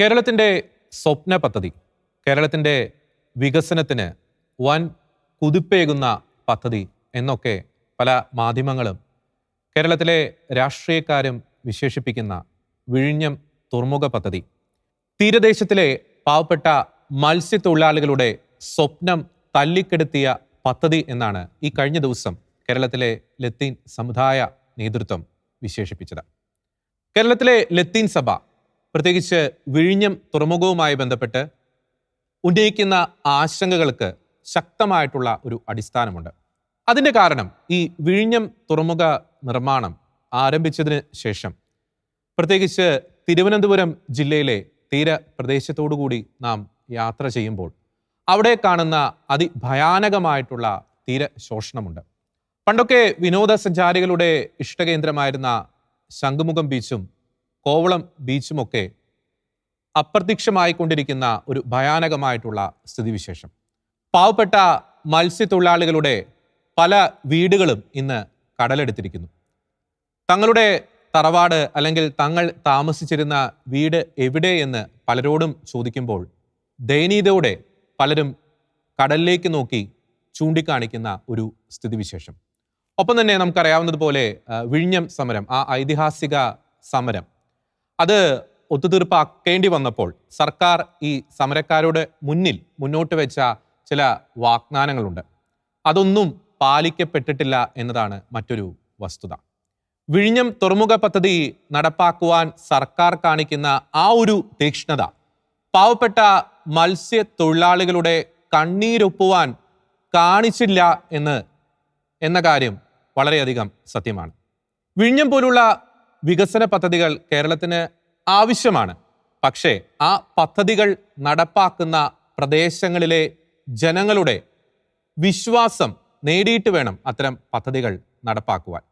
കേരളത്തിന്റെ സ്വപ്ന പദ്ധതി കേരളത്തിന്റെ വികസനത്തിന് വൻ കുതിപ്പേകുന്ന പദ്ധതി എന്നൊക്കെ പല മാധ്യമങ്ങളും കേരളത്തിലെ രാഷ്ട്രീയക്കാരും വിശേഷിപ്പിക്കുന്ന വിഴിഞ്ഞം തുറമുഖ പദ്ധതി. തീരദേശത്തിലെ പാവപ്പെട്ട മത്സ്യത്തൊഴിലാളികളുടെ സ്വപ്നം തല്ലിക്കെടുത്തിയ പദ്ധതി എന്നാണ് ഈ കഴിഞ്ഞ ദിവസം കേരളത്തിലെ ലത്തീൻ സമുദായ നേതൃത്വം വിശേഷിപ്പിച്ചത്. കേരളത്തിലെ ലത്തീൻ സഭ പ്രത്യേകിച്ച് വിഴിഞ്ഞം തുറമുഖവുമായി ബന്ധപ്പെട്ട് ഉന്നയിക്കുന്ന ആശങ്കകൾക്ക് ശക്തമായിട്ടുള്ള ഒരു അടിസ്ഥാനമുണ്ട്. അതിന്റെ കാരണം ഈ വിഴിഞ്ഞം തുറമുഖ നിർമ്മാണം ആരംഭിച്ചതിന് ശേഷം പ്രത്യേകിച്ച് തിരുവനന്തപുരം ജില്ലയിലെ തീരപ്രദേശത്തോടുകൂടി നാം യാത്ര ചെയ്യുമ്പോൾ അവിടെ കാണുന്ന അതിഭയാനകമായിട്ടുള്ള തീര ശോഷണമുണ്ട്. പണ്ടൊക്കെ വിനോദസഞ്ചാരികളുടെ ഇഷ്ടകേന്ദ്രമായിരുന്ന ശംഖുമുഖം ബീച്ചും കോവളം ബീച്ചുമൊക്കെ അപ്രത്യക്ഷമായിക്കൊണ്ടിരിക്കുന്ന ഒരു ഭയാനകമായിട്ടുള്ള സ്ഥിതിവിശേഷം. പാവപ്പെട്ട മത്സ്യത്തൊഴിലാളികളുടെ പല വീടുകളും ഇന്ന് കടലെടുത്തിരിക്കുന്നു. തങ്ങളുടെ തറവാട് അല്ലെങ്കിൽ തങ്ങൾ താമസിച്ചിരുന്ന വീട് എവിടെയെന്ന് പലരോടും ചോദിക്കുമ്പോൾ ദയനീയതയോടെ പലരും കടലിലേക്ക് നോക്കി ചൂണ്ടിക്കാണിക്കുന്ന ഒരു സ്ഥിതിവിശേഷം. ഒപ്പം തന്നെ നമുക്കറിയാവുന്നതുപോലെ വിഴിഞ്ഞം സമരം ആ ഐതിഹാസിക സമരം അത് ഒത്തുതീർപ്പാക്കേണ്ടി വന്നപ്പോൾ സർക്കാർ ഈ സമരക്കാരുടെ മുന്നിൽ മുന്നോട്ട് വെച്ച ചില വാഗ്ദാനങ്ങളുണ്ട്. അതൊന്നും പാലിക്കപ്പെട്ടിട്ടില്ല എന്നതാണ് മറ്റൊരു വസ്തുത. വിഴിഞ്ഞം തുറമുഖ പദ്ധതി നടപ്പാക്കുവാൻ സർക്കാർ കാണിക്കുന്ന ആ ഒരു തീക്ഷ്ണത പാവപ്പെട്ട മത്സ്യത്തൊഴിലാളികളുടെ കണ്ണീരൊപ്പുവാൻ കാണിച്ചില്ല എന്ന് എന്ന കാര്യം വളരെയധികം സത്യമാണ്. വിഴിഞ്ഞം പോലുള്ള വികസന പദ്ധതികൾ കേരളത്തിന് ആവശ്യമാണ്. പക്ഷേ ആ പദ്ധതികൾ നടപ്പാക്കുന്ന പ്രദേശങ്ങളിലെ ജനങ്ങളുടെ വിശ്വാസം നേടിയിട്ട് വേണം അത്തരം പദ്ധതികൾ നടപ്പാക്കുവാൻ.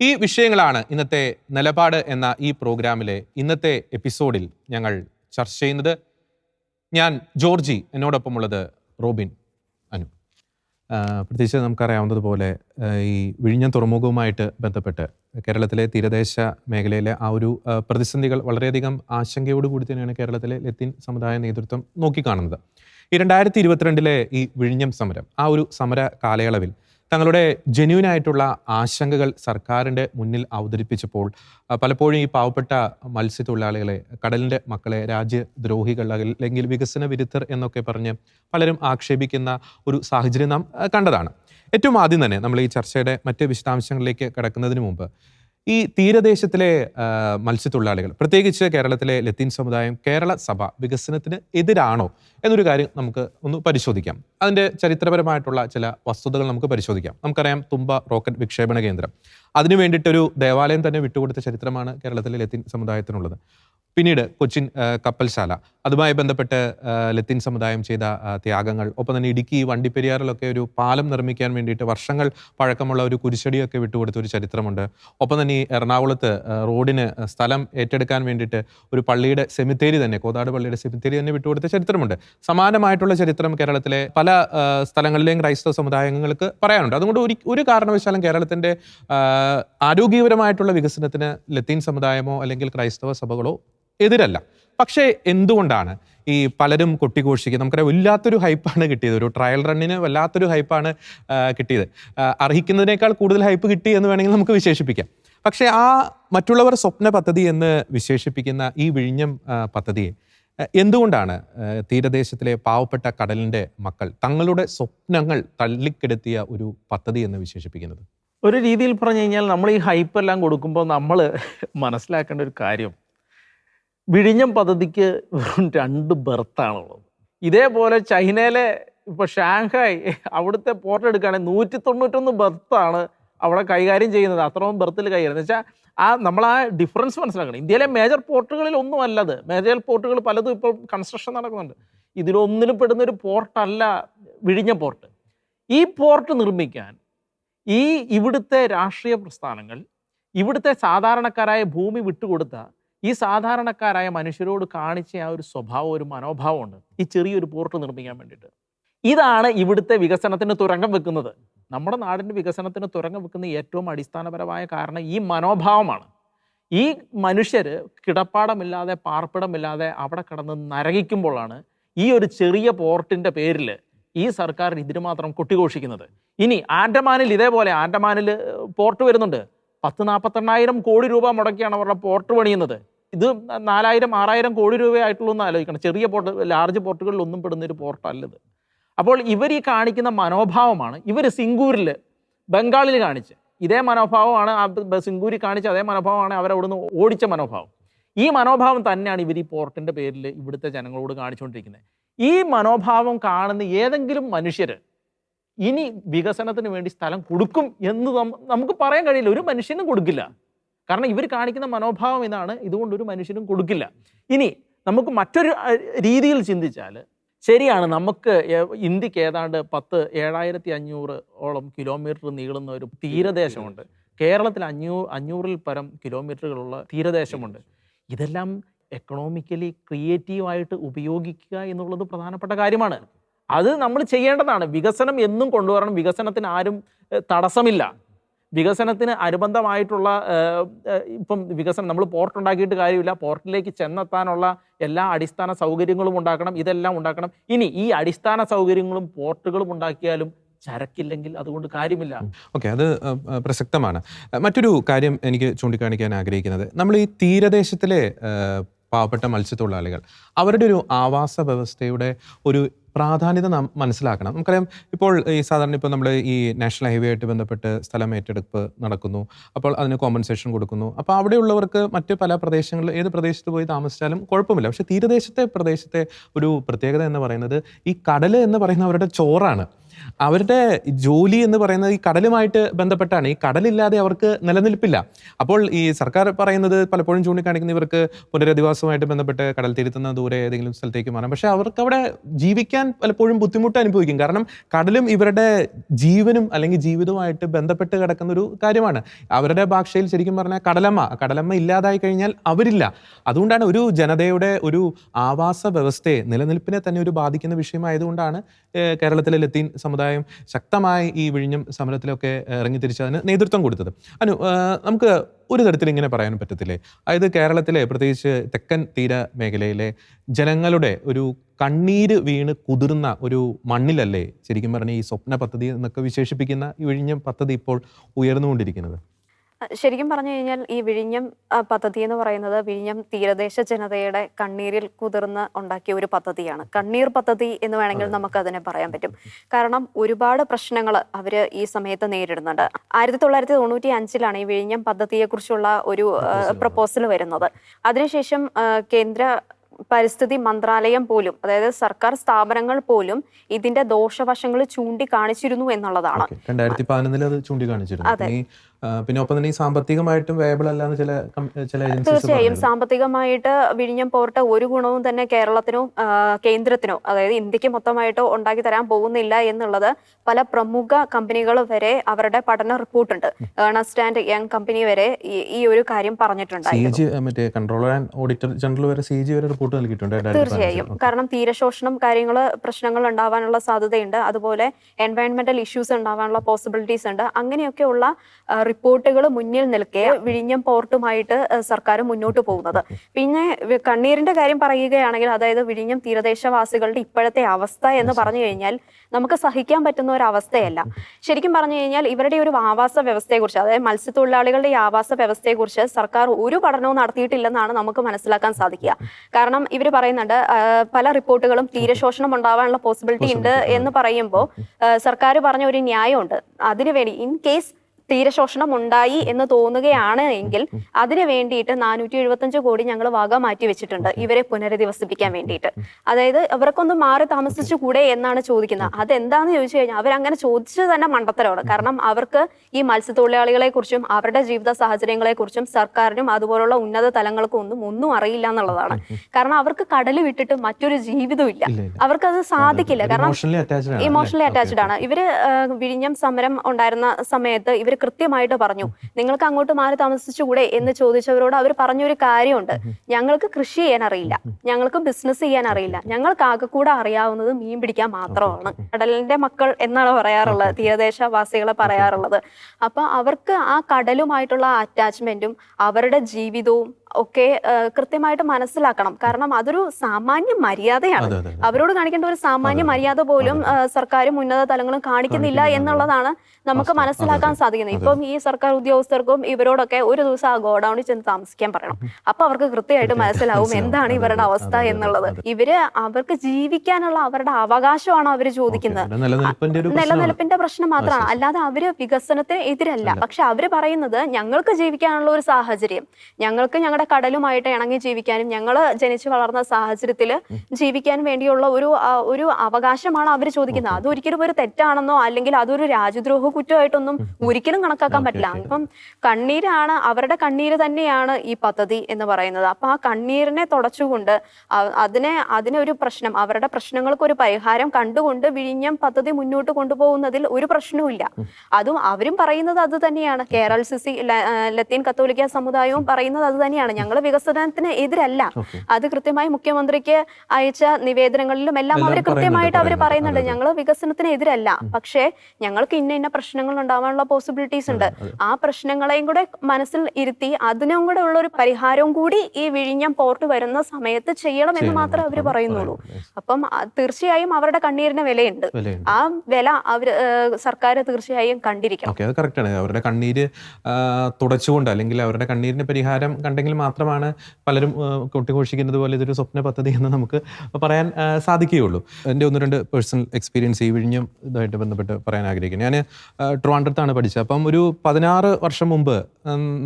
ഈ വിഷയങ്ങളാണ് ഇന്നത്തെ നിലപാട് എന്ന ഈ പ്രോഗ്രാമിലെ ഇന്നത്തെ എപ്പിസോഡിൽ ഞങ്ങൾ ചർച്ച ചെയ്യുന്നത്. ഞാൻ ജോർജി എന്നോടൊപ്പമുള്ളത് റോബിൻ. പ്രത്യേകിച്ച് നമുക്കറിയാവുന്നതുപോലെ ഈ വിഴിഞ്ഞം തുറമുഖവുമായിട്ട് ബന്ധപ്പെട്ട് കേരളത്തിലെ തീരദേശ മേഖലയിലെ ആ ഒരു പ്രതിസന്ധികൾ വളരെയധികം ആശങ്കയോട് കൂടി തന്നെയാണ് കേരളത്തിലെ ലത്തീൻ സമുദായ നേതൃത്വം നോക്കിക്കാണുന്നത്. ഈ രണ്ടായിരത്തി ഇരുപത്തിരണ്ടിലെ ഈ വിഴിഞ്ഞം സമരം ആ ഒരു സമര കാലയളവിൽ തങ്ങളുടെ ജെന്യൂൻ ആയിട്ടുള്ള ആശങ്കകൾ സർക്കാരിന്റെ മുന്നിൽ അവതരിപ്പിച്ചപ്പോൾ പലപ്പോഴും ഈ പാവപ്പെട്ട മത്സ്യത്തൊഴിലാളികളെ കടലിന്റെ മക്കളെ രാജ്യദ്രോഹികൾ അല്ലെങ്കിൽ വികസന വിരുദ്ധർ എന്നൊക്കെ പറഞ്ഞ് പലരും ആക്ഷേപിക്കുന്ന ഒരു സാഹചര്യം നാം കണ്ടതാണ്. ഏറ്റവും ആദ്യം തന്നെ നമ്മൾ ഈ ചർച്ചയുടെ മറ്റ് വിശദാംശങ്ങളിലേക്ക് കടക്കുന്നതിന് മുമ്പ് ഈ തീരദേശത്തിലെ മത്സ്യത്തൊഴിലാളികൾ പ്രത്യേകിച്ച് കേരളത്തിലെ ലത്തീൻ സമുദായം കേരള സഭ വികസനത്തിന് എതിരാണോ എന്നൊരു കാര്യം നമുക്ക് ഒന്ന് പരിശോധിക്കാം. അതിന്റെ ചരിത്രപരമായിട്ടുള്ള ചില വസ്തുതകൾ നമുക്ക് പരിശോധിക്കാം. നമുക്കറിയാം തുമ്പ റോക്കറ്റ് വിക്ഷേപണ കേന്ദ്രം. അതിനു വേണ്ടിയിട്ടൊരു ദേവാലയം തന്നെ വിട്ടുകൊടുത്ത ചരിത്രമാണ് കേരളത്തിലെ ലത്തീൻ സമുദായത്തിനുള്ളത്. പിന്നീട് കൊച്ചിൻ കപ്പൽശാല. അതുമായി ബന്ധപ്പെട്ട് ലത്തിൻ സമുദായം ചെയ്ത ത്യാഗങ്ങൾ ഒപ്പം തന്നെ ഇടുക്കി വണ്ടിപ്പെരിയാറിലൊക്കെ ഒരു പാലം നിർമ്മിക്കാൻ വേണ്ടിയിട്ട് വർഷങ്ങൾ പഴക്കമുള്ള ഒരു കുരിശടിയൊക്കെ വിട്ടുകൊടുത്ത ഒരു ചരിത്രമുണ്ട്. ഒപ്പം തന്നെ ഈ എറണാകുളത്ത് റോഡിന് സ്ഥലം ഏറ്റെടുക്കാൻ വേണ്ടിയിട്ട് ഒരു പള്ളിയുടെ സെമിത്തേരി തന്നെ കോതാട് പള്ളിയുടെ സെമിത്തേരി തന്നെ വിട്ടുകൊടുത്ത ചരിത്രമുണ്ട്. സമാനമായിട്ടുള്ള ചരിത്രം കേരളത്തിലെ പല സ്ഥലങ്ങളിലെയും ക്രൈസ്തവ സമുദായങ്ങൾക്ക് പറയാനുണ്ട്. അതുകൊണ്ട് ഒരു ഒരു കാരണവശാലും കേരളത്തിന്റെ ആരോഗ്യപരമായിട്ടുള്ള വികസനത്തിന് ലത്തീൻ സമുദായമോ അല്ലെങ്കിൽ ക്രൈസ്തവ സഭകളോ എതിരല്ല. പക്ഷേ എന്തുകൊണ്ടാണ് ഈ പലരും കൊട്ടിഘോഷിക്കുക നമുക്കറിയാം വല്ലാത്തൊരു ഹൈപ്പാണ് കിട്ടിയത്. ഒരു ട്രയൽ റണ്ണിന് വല്ലാത്തൊരു ഹൈപ്പാണ് കിട്ടിയത്. അർഹിക്കുന്നതിനേക്കാൾ കൂടുതൽ ഹൈപ്പ് കിട്ടി എന്ന് വേണമെങ്കിൽ നമുക്ക് വിശേഷിപ്പിക്കാം. പക്ഷേ ആ മറ്റുള്ളവർ സ്വപ്ന പദ്ധതി എന്ന് വിശേഷിപ്പിക്കുന്ന ഈ വിഴിഞ്ഞം പദ്ധതിയെ എന്തുകൊണ്ടാണ് തീരദേശത്തിലെ പാവപ്പെട്ട കടലിന്റെ മക്കൾ തങ്ങളുടെ സ്വപ്നങ്ങൾ തള്ളിക്കെടുത്തിയ ഒരു പദ്ധതി എന്ന് വിശേഷിപ്പിക്കുന്നത്? ഒരു രീതിയിൽ പറഞ്ഞു കഴിഞ്ഞാൽ നമ്മൾ ഈ ഹൈപ്പ് എല്ലാം കൊടുക്കുമ്പോൾ നമ്മൾ മനസ്സിലാക്കേണ്ട ഒരു കാര്യം വിഴിഞ്ഞം പദ്ധതിക്ക് വെറും രണ്ട് ബെർത്താണുള്ളത്. ഇതേപോലെ ചൈനയിലെ ഇപ്പോൾ ഷാങ്ഹായ് അവിടുത്തെ പോർട്ട് എടുക്കുകയാണെങ്കിൽ നൂറ്റി തൊണ്ണൂറ്റൊന്ന് ബെർത്താണ് അവിടെ കൈകാര്യം ചെയ്യുന്നത്. അത്രയും ബെർത്തിൽ കൈകാര്യം. വെച്ചാൽ ആ നമ്മൾ ആ ഡിഫറൻസ് മനസ്സിലാക്കണം. ഇന്ത്യയിലെ മേജർ പോർട്ടുകളിൽ ഒന്നും അല്ലത് മേജർ പോർട്ടുകൾ പലതും ഇപ്പോൾ കൺസ്ട്രക്ഷൻ നടക്കുന്നുണ്ട്. ഇതിലൊന്നിലും പെടുന്ന ഒരു പോർട്ടല്ല വിഴിഞ്ഞ പോർട്ട് ഈ പോർട്ട് നിർമ്മിക്കാൻ ഈ ഇവിടുത്തെ രാഷ്ട്രീയ പ്രസ്ഥാനങ്ങൾ ഇവിടുത്തെ സാധാരണക്കാരായ ഭൂമി വിട്ടുകൊടുത്ത ഈ സാധാരണക്കാരായ മനുഷ്യരോട് കാണിച്ച ആ ഒരു സ്വഭാവം ഒരു മനോഭാവമുണ്ട്. ഈ ചെറിയൊരു പോർട്ട് നിർമ്മിക്കാൻ വേണ്ടിയിട്ട്. ഇതാണ് ഇവിടുത്തെ വികസനത്തിന് തുരങ്കം വെക്കുന്നത്. നമ്മുടെ നാടിന്റെ വികസനത്തിന് തുരങ്കം വെക്കുന്ന ഏറ്റവും അടിസ്ഥാനപരമായ കാരണം ഈ മനോഭാവമാണ്. ഈ മനുഷ്യർ കിടപ്പാടമില്ലാതെ പാർപ്പിടമില്ലാതെ അവിടെ കിടന്ന് നരകിക്കുമ്പോഴാണ് ഈ ഒരു ചെറിയ പോർട്ടിന്റെ പേരിൽ ഈ സർക്കാർ ഇതിന് മാത്രം കൊട്ടിഘോഷിക്കുന്നത്. ഇനി ആൻഡമാനിൽ ഇതേപോലെ ആൻഡമാനിൽ പോർട്ട് വരുന്നുണ്ട്. പത്ത് നാൽപ്പത്തെണ്ണായിരം കോടി രൂപ മുടക്കിയാണ് അവരുടെ പോർട്ട് പണിയുന്നത്. ഇത് നാലായിരം ആറായിരം കോടി രൂപയായിട്ടുള്ളൂ എന്ന് ആലോചിക്കണം. ചെറിയ പോർട്ട് ലാർജ് പോർട്ടുകളിൽ ഒന്നും പെടുന്ന ഒരു പോർട്ടല്ലത്. അപ്പോൾ ഇവർ ഈ കാണിക്കുന്ന മനോഭാവമാണ് ഇവർ സിംഗൂരിൽ ബംഗാളിൽ കാണിച്ച്. ഇതേ മനോഭാവമാണ് ആ സിംഗൂരി കാണിച്ച അതേ മനോഭാവമാണ് അവരവിടുന്ന് ഓടിച്ച മനോഭാവം. ഈ മനോഭാവം തന്നെയാണ് ഇവർ ഈ പോർട്ടിന്റെ പേരിൽ ഇവിടുത്തെ ജനങ്ങളോട് കാണിച്ചുകൊണ്ടിരിക്കുന്നത്. ഈ മനോഭാവം കാണുന്ന ഏതെങ്കിലും മനുഷ്യർ ഇനി വികസനത്തിന് വേണ്ടി സ്ഥലം കൊടുക്കും എന്ന് നമുക്ക് പറയാൻ കഴിയില്ല. ഒരു മനുഷ്യനും കൊടുക്കില്ല. കാരണം ഇവർ കാണിക്കുന്ന മനോഭാവം ഇതാണ്. ഇതുകൊണ്ട് ഒരു മനുഷ്യനും കൊടുക്കില്ല. ഇനി നമുക്ക് മറ്റൊരു രീതിയിൽ ചിന്തിച്ചാൽ ശരിയാണ് നമുക്ക് ഇന്ത്യയ്ക്ക് ഏതാണ്ട് പത്ത് ഏഴായിരത്തി അഞ്ഞൂറ് ഓളം കിലോമീറ്റർ നീളുന്ന ഒരു തീരദേശമുണ്ട്. കേരളത്തിൽ അഞ്ഞൂ അഞ്ഞൂറിൽ പരം കിലോമീറ്ററുകളുള്ള തീരദേശമുണ്ട്. ഇതെല്ലാം എക്കണോമിക്കലി ക്രിയേറ്റീവായിട്ട് ഉപയോഗിക്കുക എന്നുള്ളത് പ്രധാനപ്പെട്ട കാര്യമാണ്. അത് നമ്മൾ ചെയ്യേണ്ടതാണ്. വികസനം എന്നും കൊണ്ടുവരണം. വികസനത്തിന് ആരും തടസ്സമില്ല. വികസനത്തിന് അനുബന്ധമായിട്ടുള്ള ഇപ്പം വികസനം നമ്മൾ പോർട്ട് ഉണ്ടാക്കിയിട്ട് കാര്യമില്ല. പോർട്ടിലേക്ക് ചെന്നെത്താനുള്ള എല്ലാ അടിസ്ഥാന സൗകര്യങ്ങളും ഉണ്ടാക്കണം. ഇതെല്ലാം ഉണ്ടാക്കണം. ഇനി ഈ അടിസ്ഥാന സൗകര്യങ്ങളും പോർട്ടുകളും ഉണ്ടാക്കിയാലും ചരക്കില്ലെങ്കിൽ അതുകൊണ്ട് കാര്യമില്ല. ഓക്കെ അത് പ്രസക്തമാണ്. മറ്റൊരു കാര്യം എനിക്ക് ചൂണ്ടിക്കാണിക്കാൻ ആഗ്രഹിക്കുന്നത്. നമ്മൾ ഈ തീരദേശത്തിലെ പാവപ്പെട്ട മത്സ്യത്തൊഴിലാളികൾ അവരുടെ ഒരു ആവാസ വ്യവസ്ഥയുടെ ഒരു പ്രാധാന്യത നാം മനസ്സിലാക്കണം. നമുക്കറിയാം ഇപ്പോൾ ഈ സാധാരണ ഇപ്പോൾ നമ്മൾ ഈ നാഷണൽ ഹൈവേ ആയിട്ട് ബന്ധപ്പെട്ട് സ്ഥലം ഏറ്റെടുപ്പ് നടക്കുന്നു. അപ്പോൾ അതിന് കോമ്പൻസേഷൻ കൊടുക്കുന്നു. അപ്പോൾ അവിടെയുള്ളവർക്ക് മറ്റ് പല പ്രദേശങ്ങളിൽ ഏത് പ്രദേശത്ത് പോയി താമസിച്ചാലും കുഴപ്പമില്ല. പക്ഷേ തീരദേശത്തെ പ്രദേശത്തെ ഒരു പ്രത്യേകത എന്ന് പറയുന്നത് ഈ കടൽ എന്ന് പറയുന്ന അവരുടെ ചോറാണ്. അവരുടെ ജോലി എന്ന് പറയുന്നത് ഈ കടലുമായിട്ട് ബന്ധപ്പെട്ടാണ്. ഈ കടലില്ലാതെ അവർക്ക് നിലനിൽപ്പില്ല. അപ്പോൾ ഈ സർക്കാർ പറയുന്നത് പലപ്പോഴും ചൂണ്ടിക്കാണിക്കുന്ന ഇവർക്ക് പുനരധിവാസവുമായിട്ട് ബന്ധപ്പെട്ട് കടൽ തിരുത്തുന്ന ദൂരെ ഏതെങ്കിലും സ്ഥലത്തേക്ക് മാറാം. പക്ഷേ അവർക്ക് അവിടെ ജീവിക്കാൻ പലപ്പോഴും ബുദ്ധിമുട്ട് അനുഭവിക്കും. കാരണം കടലും ഇവരുടെ ജീവനും അല്ലെങ്കിൽ ജീവിതവുമായിട്ട് ബന്ധപ്പെട്ട് കിടക്കുന്ന ഒരു കാര്യമാണ്. അവരുടെ ഭാഷയിൽ ശരിക്കും പറഞ്ഞാൽ കടലമ്മ. കടലമ്മ ഇല്ലാതായി കഴിഞ്ഞാൽ അവരില്ല. അതുകൊണ്ടാണ് ഒരു ജനതയുടെ ഒരു ആവാസ വ്യവസ്ഥയെ നിലനിൽപ്പിനെ തന്നെ ഒരു ബാധിക്കുന്ന വിഷയമായതുകൊണ്ടാണ് കേരളത്തിലെ ലത്തീൻ സമുദായം ശക്തമായി ഈ വിഴിഞ്ഞം സമരത്തിലൊക്കെ ഇറങ്ങി തിരിച്ചതിന് നേതൃത്വം കൊടുത്തത്. അനു നമുക്ക് ഒരു തരത്തിൽ ഇങ്ങനെ പറയാൻ പറ്റത്തില്ലേ? അതായത് കേരളത്തിലെ പ്രത്യേകിച്ച് തെക്കൻ തീര മേഖലയിലെ ജനങ്ങളുടെ ഒരു കണ്ണീര് വീണ് കുതിർന്ന ഒരു മണ്ണിലല്ലേ ശരിക്കും പറഞ്ഞാൽ ഈ സ്വപ്ന പദ്ധതി എന്നൊക്കെ വിശേഷിപ്പിക്കുന്ന ഈ വിഴിഞ്ഞം പദ്ധതി ഇപ്പോൾ ഉയർന്നുകൊണ്ടിരിക്കുന്നത്? ശരിക്കും പറഞ്ഞു കഴിഞ്ഞാൽ ഈ വിഴിഞ്ഞം പദ്ധതി എന്ന് പറയുന്നത് വിഴിഞ്ഞം തീരദേശ ജനതയുടെ കണ്ണീരിൽ കുതിർന്ന് ഉണ്ടാക്കിയ ഒരു പദ്ധതിയാണ്. കണ്ണീർ പദ്ധതി എന്ന് വേണമെങ്കിൽ നമുക്ക് അതിനെ പറയാൻ പറ്റും. കാരണം ഒരുപാട് പ്രശ്നങ്ങൾ അവർ ഈ സമയത്ത് നേരിടുന്നുണ്ട്. ആയിരത്തി തൊള്ളായിരത്തി തൊണ്ണൂറ്റി അഞ്ചിലാണ് ഈ വിഴിഞ്ഞം പദ്ധതിയെക്കുറിച്ചുള്ള ഒരു പ്രപ്പോസൽ വരുന്നത്. അതിനുശേഷം കേന്ദ്ര പരിസ്ഥിതി മന്ത്രാലയം പോലും അതായത് സർക്കാർ സ്ഥാപനങ്ങൾ പോലും ഇതിന്റെ ദോഷവശങ്ങൾ ചൂണ്ടിക്കാണിച്ചിരുന്നു എന്നുള്ളതാണ്. രണ്ടായിരത്തി പതിനൊന്നിൽ അത് ചൂണ്ടിക്കാണിച്ചിരുന്നു. പിന്നെ ഒപ്പം തന്നെ ഈ സാമ്പത്തികമായിട്ടും വേബിൾ അല്ലാന്ന് ചില ചില തീർച്ചയായും. സാമ്പത്തികമായിട്ട് വിഴിഞ്ഞം പോർട്ട് ഒരു ഗുണവും തന്നെ കേരളത്തിനോ കേന്ദ്രത്തിനോ അതായത് ഇന്ത്യയ്ക്ക് മൊത്തമായിട്ടോ ഉണ്ടാക്കി തരാൻ പോകുന്നില്ല എന്നുള്ളത് പല പ്രമുഖ കമ്പനികൾ വരെ അവരുടെ പഠന റിപ്പോർട്ടുണ്ട്. ഏണസ്റ്റ് ആൻഡ് യങ് കമ്പനി വരെ ഈ- ഒരു കാര്യം പറഞ്ഞിട്ടുണ്ട് മറ്റേ കൺട്രോളർ ആൻഡ് ഓഡിറ്റർ ജനറൽ വരെ സി ജി വരെ റിപ്പോർട്ട് നൽകിയിട്ടുണ്ട് തീർച്ചയായും. കാരണം തീരശോഷണം കാര്യങ്ങൾ പ്രശ്നങ്ങൾ ഉണ്ടാവാനുള്ള സാധ്യതയുണ്ട്. അതുപോലെ എൻവയൺമെന്റൽ ഇഷ്യൂസ് ഉണ്ടാവാനുള്ള പോസിബിലിറ്റീസ് ഉണ്ട്. അങ്ങനെയൊക്കെയുള്ള റിപ്പോർട്ടുകൾ മുന്നിൽ നിൽക്കെ വിഴിഞ്ഞം പോർട്ടുമായിട്ട് സർക്കാർ മുന്നോട്ട് പോകുന്നത്. പിന്നെ കണ്ണീരിന്റെ കാര്യം പറയുകയാണെങ്കിൽ അതായത് വിഴിഞ്ഞം തീരദേശവാസികളുടെ ഇപ്പോഴത്തെ അവസ്ഥ എന്ന് പറഞ്ഞു കഴിഞ്ഞാൽ നമുക്ക് സഹിക്കാൻ പറ്റുന്ന ഒരു അവസ്ഥയല്ല. ശരിക്കും പറഞ്ഞു കഴിഞ്ഞാൽ ഇവരുടെ ഒരു ആവാസ വ്യവസ്ഥയെക്കുറിച്ച് അതായത് മത്സ്യത്തൊഴിലാളികളുടെ ഈ ആവാസ വ്യവസ്ഥയെക്കുറിച്ച് സർക്കാർ ഒരു പഠനവും നടത്തിയിട്ടില്ലെന്നാണ് നമുക്ക് മനസ്സിലാക്കാൻ സാധിക്കുക. കാരണം ഇവർ പറയുന്നുണ്ട് പല റിപ്പോർട്ടുകളും തീരശോഷണം ഉണ്ടാവാനുള്ള പോസിബിലിറ്റി ഉണ്ട് എന്ന് പറയുമ്പോൾ സർക്കാർ പറഞ്ഞ ഒരു ന്യായമുണ്ട്. അതിനുവേണ്ടി ഇൻ കേസ് തീരശോഷണം ഉണ്ടായി എന്ന് തോന്നുകയാണ് എങ്കിൽ അതിനു വേണ്ടിയിട്ട് നാനൂറ്റി എഴുപത്തഞ്ച് കോടി ഞങ്ങൾ വക മാറ്റി വെച്ചിട്ടുണ്ട് ഇവരെ പുനരധിവസിപ്പിക്കാൻ വേണ്ടിയിട്ട്. അതായത് അവർക്കൊന്ന് മാറി താമസിച്ചു കൂടെ എന്നാണ് ചോദിക്കുന്നത്. അതെന്താന്ന് ചോദിച്ചു കഴിഞ്ഞാൽ അവരങ്ങനെ ചോദിച്ചത് തന്നെ മണ്ടത്തരമാണ്. കാരണം അവർക്ക് ഈ മത്സ്യത്തൊഴിലാളികളെ കുറിച്ചും അവരുടെ ജീവിത സാഹചര്യങ്ങളെ കുറിച്ചും സർക്കാരിനും അതുപോലുള്ള ഉന്നത തലങ്ങൾക്കും ഒന്നും ഒന്നും അറിയില്ല എന്നുള്ളതാണ്. കാരണം അവർക്ക് കടൽ വിട്ടിട്ട് മറ്റൊരു ജീവിതം ഇല്ല. അവർക്ക് അത് സാധിക്കില്ല. കാരണം ഇമോഷണലി അറ്റാച്ച്ഡ് ആണ്. ഇവർ വിഴിഞ്ഞം സമരം ഉണ്ടായിരുന്ന സമയത്ത് ഇവർ കൃത്യമായിട്ട് പറഞ്ഞു നിങ്ങൾക്ക് അങ്ങോട്ട് മാറി താമസിച്ചുകൂടെ? എന്ന് ചോദിച്ചവരോട് അവർ പറഞ്ഞൊരു കാര്യമുണ്ട്. ഞങ്ങൾക്ക് കൃഷി ചെയ്യാൻ അറിയില്ല. ഞങ്ങൾക്ക് ബിസിനസ് ചെയ്യാൻ അറിയില്ല. ഞങ്ങൾക്ക് ആകെ കൂടെ അറിയാവുന്നത് മീൻ പിടിക്കാൻ മാത്രമാണ്. കടലിന്റെ മക്കൾ എന്നാണ് പറയാറുള്ളത് തീരദേശവാസികളെ പറയാറുള്ളത്. അപ്പൊ അവർക്ക് ആ കടലുമായിട്ടുള്ള അറ്റാച്ച്മെന്റും അവരുടെ ജീവിതവും ഒക്കെ കൃത്യമായിട്ട് മനസ്സിലാക്കണം. കാരണം അതൊരു സാമാന്യ മര്യാദയാണ്. അവരോട് കാണിക്കേണ്ട ഒരു സാമാന്യ മര്യാദ പോലും സർക്കാരും ഉന്നത തലങ്ങളും കാണിക്കുന്നില്ല. എന്നുള്ളതാണ് നമുക്ക് മനസ്സിലാക്കാൻ. സാധിക്കുന്നത്. ഇപ്പം ഈ സർക്കാർ ഉദ്യോഗസ്ഥർക്കും ഇവരോടൊക്കെ ഒരു ദിവസം ആ ഗോഡൌണിൽ ചെന്ന് താമസിക്കാൻ പറയണം. അപ്പൊ അവർക്ക് കൃത്യമായിട്ട് മനസ്സിലാവും. എന്താണ് ഇവരുടെ അവസ്ഥ എന്നുള്ളത്. ഇവർ അവർക്ക് ജീവിക്കാനുള്ള അവരുടെ അവകാശമാണ് അവർ ചോദിക്കുന്നത്? നിലനിൽപ്പിന്റെ. പ്രശ്നം മാത്രമാണ്. അല്ലാതെ അവർ വികസനത്തിന് എതിരല്ല. പക്ഷെ അവർ പറയുന്നത് ഞങ്ങൾക്ക് ജീവിക്കാനുള്ള ഒരു സാഹചര്യം. ഞങ്ങൾക്ക് ഞങ്ങളുടെ കടലുമായിട്ട് ഇണങ്ങി ജീവിക്കാനും ഞങ്ങൾ ജനിച്ചു വളർന്ന സാഹചര്യത്തിൽ ജീവിക്കാൻ വേണ്ടിയുള്ള ഒരു ഒരു അവകാശമാണ് അവർ ചോദിക്കുന്നത്. അത് ഒരിക്കലും ഒരു തെറ്റാണെന്നോ അല്ലെങ്കിൽ അതൊരു രാജ്യദ്രോഹ കുറ്റമായിട്ടൊന്നും ഒരിക്കലും കണക്കാക്കാൻ പറ്റില്ല. അപ്പം കണ്ണീരാണ് അവരുടെ കണ്ണീര് തന്നെയാണ് ഈ പദ്ധതി എന്ന് പറയുന്നത്. അപ്പൊ ആ കണ്ണീരിനെ തുടച്ചുകൊണ്ട് അതിനെ അതിനെ ഒരു പ്രശ്നം അവരുടെ പ്രശ്നങ്ങൾക്ക് ഒരു പരിഹാരം കണ്ടുകൊണ്ട് വിഴിഞ്ഞം പദ്ധതി മുന്നോട്ട് കൊണ്ടുപോകുന്നതിൽ ഒരു പ്രശ്നവുമില്ല അതും അവരും പറയുന്നത് അത് തന്നെയാണ്. കേരള സിസി ലത്തീൻ കത്തോലിക്ക സമുദായവും പറയുന്നത് അത് തന്നെയാണ്. ഞങ്ങൾ വികസനത്തിന് എതിരല്ല. അത് കൃത്യമായി മുഖ്യമന്ത്രിക്ക് അയച്ച നിവേദനങ്ങളിലും എല്ലാം അവർ കൃത്യമായിട്ട് അവർ പറയുന്നുണ്ട്. ഞങ്ങൾ വികസനത്തിന് എതിരല്ല. പക്ഷേ ഞങ്ങൾക്ക് ഇന്ന ഇന്ന പ്രശ്നങ്ങൾ ഉണ്ടാവാനുള്ള പോസിബിലിറ്റീസ് ഉണ്ട്. ആ പ്രശ്നങ്ങളെയും കൂടെ മനസ്സിൽ ഇരുത്തി അതിനും കൂടെ ഉള്ള ഒരു പരിഹാരവും കൂടി ഈ വിഴിഞ്ഞം പോർട്ട് വരുന്ന സമയത്ത് ചെയ്യണം എന്ന് മാത്രമേ അവർ പറയുന്നുള്ളൂ. അപ്പം തീർച്ചയായും അവരുടെ കണ്ണീരിന് വിലയുണ്ട്. ആ വില അവർ സർക്കാർ തീർച്ചയായും കണ്ടിരിക്കണം. അവരുടെ കണ്ണീര് തുടച്ചുകൊണ്ട് അല്ലെങ്കിൽ അവരുടെ കണ്ണീരിന് പരിഹാരം കണ്ടെങ്കിൽ മാത്രമാണ് പലരും കൊട്ടിഘോഷിക്കുന്നത് പോലെ ഇതൊരു സ്വപ്ന പദ്ധതി എന്ന് നമുക്ക് പറയാൻ സാധിക്കുകയുള്ളൂ. എന്റെ ഒന്ന് രണ്ട് പേഴ്സണൽ എക്സ്പീരിയൻസ് ഈ വിഴിഞ്ഞം ഇതായിട്ട് ബന്ധപ്പെട്ട് പറയാൻ ആഗ്രഹിക്കുന്നു. ഞാൻ ട്രിവാൻഡ്രത്താണ് പഠിച്ചത്. അപ്പം ഒരു പതിനാറ് വർഷം മുമ്പ്